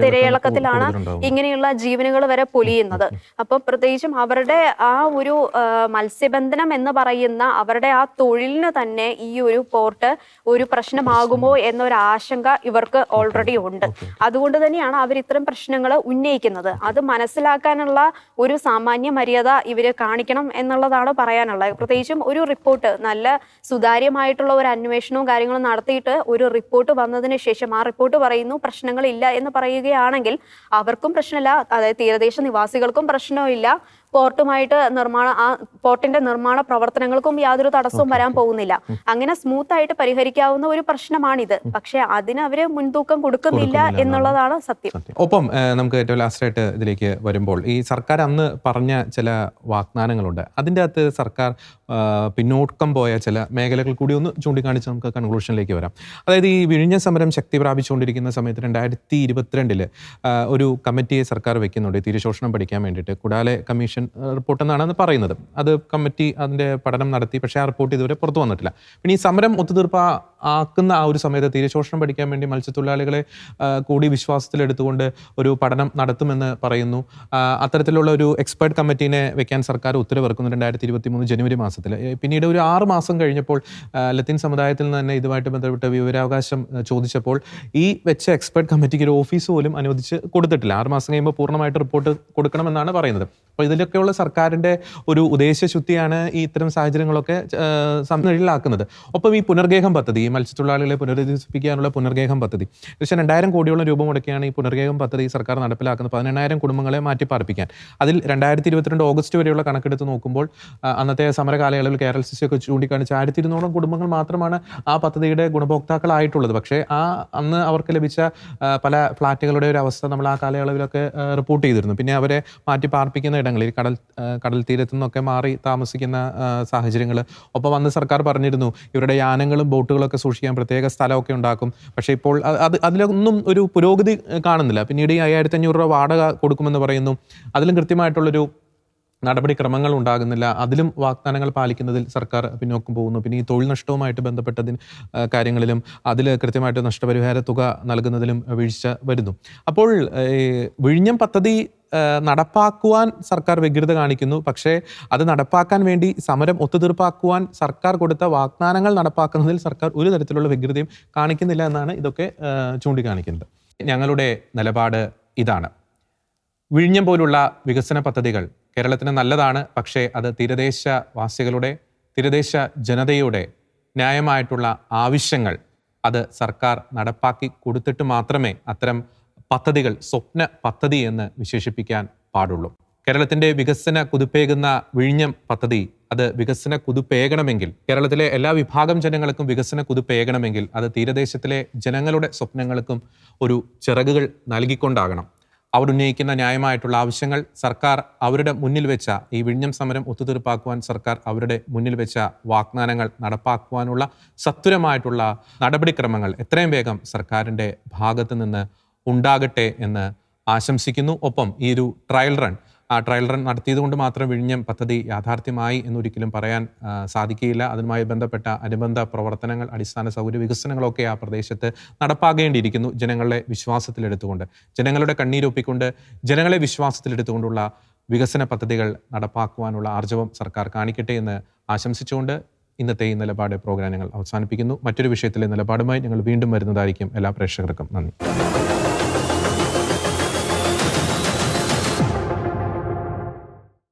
തിരയിളക്കത്തിലാണ് ഇങ്ങനെയുള്ള ജീവനുകൾ വരെ പൊലിയുന്നത്. അപ്പോൾ പ്രത്യേകിച്ചും അവരുടെ ആ ഒരു മത്സ്യബന്ധനം എന്ന് പറയുന്ന അവരുടെ ആ തൊഴിലിന് തന്നെ ഈ ഒരു പോർട്ട് ഒരു പ്രശ്നമാകുമോ എന്നൊരു ആശങ്ക ഇവർക്ക് ഓൾറെഡി ഉണ്ട്. അതുകൊണ്ട് തന്നെയാണ് അവർ ഇത്തരം പ്രശ്നങ്ങൾ ഉന്നയിക്കുന്നത്. അത് മനസ്സിലാക്കാനുള്ള ഒരു സാമാന്യ മര്യാദ ഇവർ കാണിക്കണം എന്നുള്ളതാണ് പറയാനുള്ളത്. പ്രത്യേകിച്ചും ഒരു റിപ്പോർട്ട് നല്ല സുതാര്യമായിട്ടുള്ള ഒരു അന്വേഷണവും കാര്യങ്ങളും നടത്തിയിട്ട് ഒരു റിപ്പോർട്ട് വന്നതിന് ശേഷം ആ റിപ്പോർട്ട് പറയുന്നു പ്രശ്നങ്ങളില്ല എന്ന് പറയുകയാണെങ്കിൽ അവർക്കും പ്രശ്നമില്ല. അതായത് തീരദേശ നിവാസികൾക്കും പ്രശ്നമില്ല. പോർട്ടുമായിട്ട് നിർമ്മാണ ആ പോർട്ടിന്റെ നിർമ്മാണ പ്രവർത്തനങ്ങൾക്കും യാതൊരു തടസ്സവും വരാൻ പോകുന്നില്ല. അങ്ങനെ സ്മൂത്ത് ആയിട്ട് പരിഹരിക്കാവുന്ന ഒരു പ്രശ്നമാണിത്. പക്ഷെ അതിന് അവർ മുൻതൂക്കം കൊടുക്കുന്നില്ല എന്നുള്ളതാണ് സത്യം. ഒപ്പം നമുക്ക് ഏറ്റവും ലാസ്റ്റായിട്ട് ഇതിലേക്ക് വരുമ്പോൾ ഈ സർക്കാർ അന്ന് പറഞ്ഞ ചില വാഗ്ദാനങ്ങളുണ്ട്. അതിന്റെ അകത്ത് സർക്കാർ പിന്നോട്ടം പിന്നോക്കം പോയ ചില മേഖലകൾ കൂടി ഒന്ന് ചൂണ്ടിക്കാണിച്ച് നമുക്ക് കൺക്ലൂഷനിലേക്ക് വരാം. അതായത് ഈ വിഴിഞ്ഞ സമരം ശക്തി പ്രാപിച്ചുകൊണ്ടിരിക്കുന്ന സമയത്ത് രണ്ടായിരത്തി ഇരുപത്തിരണ്ടിൽ ഒരു കമ്മിറ്റിയെ സർക്കാർ വെക്കുന്നുണ്ട്. തീരശോഷണം പഠിക്കാൻ വേണ്ടിയിട്ട്. കുടാലെ കമ്മീഷൻ റിപ്പോർട്ട് എന്നാണ് പറയുന്നത്. അത് കമ്മിറ്റി അതിന്റെ പഠനം നടത്തി പക്ഷേ ആ റിപ്പോർട്ട് ഇതുവരെ പുറത്തു വന്നിട്ടില്ല. പിന്നെ ഈ സമരം ഒത്തുതീർപ്പ് ആക്കുന്ന ആ ഒരു സമയത്ത് തീരശോഷണം പഠിക്കാൻ വേണ്ടി മത്സ്യത്തൊഴിലാളികളെ കൂടി വിശ്വാസത്തിലെടുത്തുകൊണ്ട് ഒരു പഠനം നടത്തുമെന്ന് പറയുന്നു. അത്തരത്തിലുള്ള ഒരു എക്സ്പേർട്ട് കമ്മിറ്റീനെ വെക്കാൻ സർക്കാർ ഉത്തരവിറക്കുന്നു രണ്ടായിരത്തി ഇരുപത്തി മൂന്ന് ജനുവരി മാസത്തിൽ. പിന്നീട് ഒരു ആറ് മാസം കഴിഞ്ഞപ്പോൾ ലത്തിൻ സമുദായത്തിൽ നിന്ന് തന്നെ ഇതുമായിട്ട് ബന്ധപ്പെട്ട് വിവരാവകാശം ചോദിച്ചപ്പോൾ ഈ വെച്ച എക്സ്പേർട്ട് കമ്മിറ്റിക്ക് ഒരു ഓഫീസ് പോലും അനുവദിച്ച് കൊടുത്തിട്ടില്ല. ആറ് മാസം കഴിയുമ്പോൾ പൂർണമായിട്ട് റിപ്പോർട്ട് കൊടുക്കണമെന്നാണ് പറയുന്നത്. അപ്പോൾ ഇതിലൊക്കെയുള്ള സർക്കാരിന്റെ ഒരു ഉദ്ദേശശുദ്ധിയാണ് ഈ ഇത്തരം സാഹചര്യങ്ങളൊക്കെ ആ, ഒപ്പം ഈ പുനർഗേഹം പദ്ധതി ഈ മത്സ്യത്തൊഴിലാളികളെ പുനരധിവസിപ്പിക്കാനുള്ള പുനർഗേഹം പദ്ധതി. ഏകദേശം രണ്ടായിരം കോടിയോളം രൂപ മുടക്കിയാണ് ഈ പുനർഗേഹം പദ്ധതി സർക്കാർ നടപ്പിലാക്കുന്നത്. പതിനെണ്ണായിരം കുടുംബങ്ങളെ മാറ്റിപ്പാർപ്പിക്കാൻ. അതിൽ രണ്ടായിരത്തി ഇരുപത്തിരണ്ട് ഓഗസ്റ്റ് വരെയുള്ള കണക്കെടുത്ത് നോക്കുമ്പോൾ അന്നത്തെ സമര കാലയളവിൽ കേരള സി ഒക്കെ ചൂണ്ടിക്കാണിച്ച ആയിരത്തി ഇരുന്നൂറോളം കുടുംബങ്ങൾ മാത്രമാണ് ആ പദ്ധതിയുടെ ഗുണഭോക്താക്കളായിട്ടുള്ളത്. പക്ഷേ ആ അന്ന് അവർക്ക് ലഭിച്ച പല ഫ്ലാറ്റുകളുടെ ഒരു അവസ്ഥ നമ്മൾ ആ കാലയളവിലൊക്കെ റിപ്പോർട്ട് ചെയ്തിരുന്നു. പിന്നെ അവരെ മാറ്റി പാർപ്പിക്കുന്ന ഇടങ്ങളിൽ കടൽ കടൽ തീരത്തു നിന്നൊക്കെ മാറി താമസിക്കുന്ന സാഹചര്യങ്ങൾ ഒപ്പം അന്ന് സർക്കാർ പറഞ്ഞിരുന്നു ഇവരുടെ യാനങ്ങളും ബോട്ടുകളൊക്കെ സൂക്ഷിക്കാൻ പ്രത്യേക സ്ഥലമൊക്കെ ഉണ്ടാക്കും. പക്ഷേ ഇപ്പോൾ അത് അതിലൊന്നും ഒരു പുരോഗതി കാണുന്നില്ല. പിന്നീട് ഈ അയ്യായിരത്തി അഞ്ഞൂറ് രൂപ വാടക കൊടുക്കുമെന്ന് പറയുന്നു. അതിലും കൃത്യമായിട്ടുള്ളൊരു നടപടിക്രമങ്ങൾ ഉണ്ടാകുന്നില്ല. അതിലും വാഗ്ദാനങ്ങൾ പാലിക്കുന്നതിൽ സർക്കാർ പിന്നോക്കം പോകുന്നു. പിന്നെ ഈ തൊഴിൽ നഷ്ടവുമായിട്ട് ബന്ധപ്പെട്ടതിന് കാര്യങ്ങളിലും അതിൽ കൃത്യമായിട്ട് നഷ്ടപരിഹാര തുക നൽകുന്നതിലും വീഴ്ച വരുന്നു. അപ്പോൾ വിഴിഞ്ഞം പദ്ധതി നടപ്പാക്കുവാൻ സർക്കാർ വ്യഗ്രത കാണിക്കുന്നു. പക്ഷേ അത് നടപ്പാക്കാൻ വേണ്ടി സമരം ഒത്തുതീർപ്പാക്കുവാൻ സർക്കാർ കൊടുത്ത വാഗ്ദാനങ്ങൾ നടപ്പാക്കുന്നതിൽ സർക്കാർ ഒരു തരത്തിലുള്ള വ്യഗ്രതയും കാണിക്കുന്നില്ല എന്നാണ് ഇതൊക്കെ ചൂണ്ടിക്കാണിക്കുന്നത്. ഞങ്ങളുടെ നിലപാട് ഇതാണ്. വിഴിഞ്ഞം പോലുള്ള വികസന പദ്ധതികൾ കേരളത്തിന് നല്ലതാണ് പക്ഷേ അത് തീരദേശവാസികളുടെ തീരദേശ ജനതയുടെ ന്യായമായിട്ടുള്ള ആവശ്യങ്ങൾ അത് സർക്കാർ നടപ്പാക്കി കൊടുത്തിട്ട് മാത്രമേ അത്തരം പദ്ധതികൾ സ്വപ്ന പദ്ധതി എന്ന് വിശേഷിപ്പിക്കാൻ പാടുള്ളൂ. കേരളത്തിന്റെ വികസന കുതിപ്പേകുന്ന വിഴിഞ്ഞം പദ്ധതി അത് വികസന കുതിപ്പേകണമെങ്കിൽ കേരളത്തിലെ എല്ലാ വിഭാഗം ജനങ്ങൾക്കും വികസന കുതിപ്പേകണമെങ്കിൽ അത് തീരദേശത്തിലെ ജനങ്ങളുടെ സ്വപ്നങ്ങൾക്കും ഒരു ചിറകുകൾ നൽകിക്കൊണ്ടാകണം. അവർ ഉന്നയിക്കുന്ന ന്യായമായിട്ടുള്ള ആവശ്യങ്ങൾ സർക്കാർ അവരുടെ മുന്നിൽ വെച്ച ഈ വിഴിഞ്ഞം സമരം ഒത്തുതീർപ്പാക്കുവാൻ സർക്കാർ അവരുടെ മുന്നിൽ വെച്ച വാഗ്ദാനങ്ങൾ നടപ്പാക്കുവാനുള്ള സത്വരമായിട്ടുള്ള നടപടിക്രമങ്ങൾ എത്രയും വേഗം സർക്കാരിന്റെ ഭാഗത്ത് നിന്ന് ഉണ്ടാകട്ടെ എന്ന് ആശംസിക്കുന്നു. ഒപ്പം ഈ ഒരു ട്രയൽ റൺ ആ ട്രയൽ റൺ നടത്തിയത് കൊണ്ട് മാത്രം വിഴിഞ്ഞം പദ്ധതി യാഥാർത്ഥ്യമായി എന്നൊരിക്കലും പറയാൻ സാധിക്കുകയില്ല. അതുമായി ബന്ധപ്പെട്ട അനുബന്ധ പ്രവർത്തനങ്ങൾ അടിസ്ഥാന സൗകര്യ വികസനങ്ങളൊക്കെ ആ പ്രദേശത്ത് നടപ്പാകേണ്ടിയിരിക്കുന്നു ജനങ്ങളെ വിശ്വാസത്തിലെടുത്തുകൊണ്ട്. ജനങ്ങളുടെ കണ്ണീരൊപ്പിക്കൊണ്ട് ജനങ്ങളെ വിശ്വാസത്തിലെടുത്തുകൊണ്ടുള്ള വികസന പദ്ധതികൾ നടപ്പാക്കുവാനുള്ള ആർജവം സർക്കാർ കാണിക്കട്ടെ എന്ന് ആശംസിച്ചുകൊണ്ട് ഇന്നത്തെ ഈ നിലപാട് പ്രോഗ്രാം ഞങ്ങൾ അവസാനിപ്പിക്കുന്നു. മറ്റൊരു വിഷയത്തിലെ നിലപാടുമായി ഞങ്ങൾ വീണ്ടും വരുന്നതായിരിക്കും എല്ലാ പ്രേക്ഷകർക്കും നന്ദി.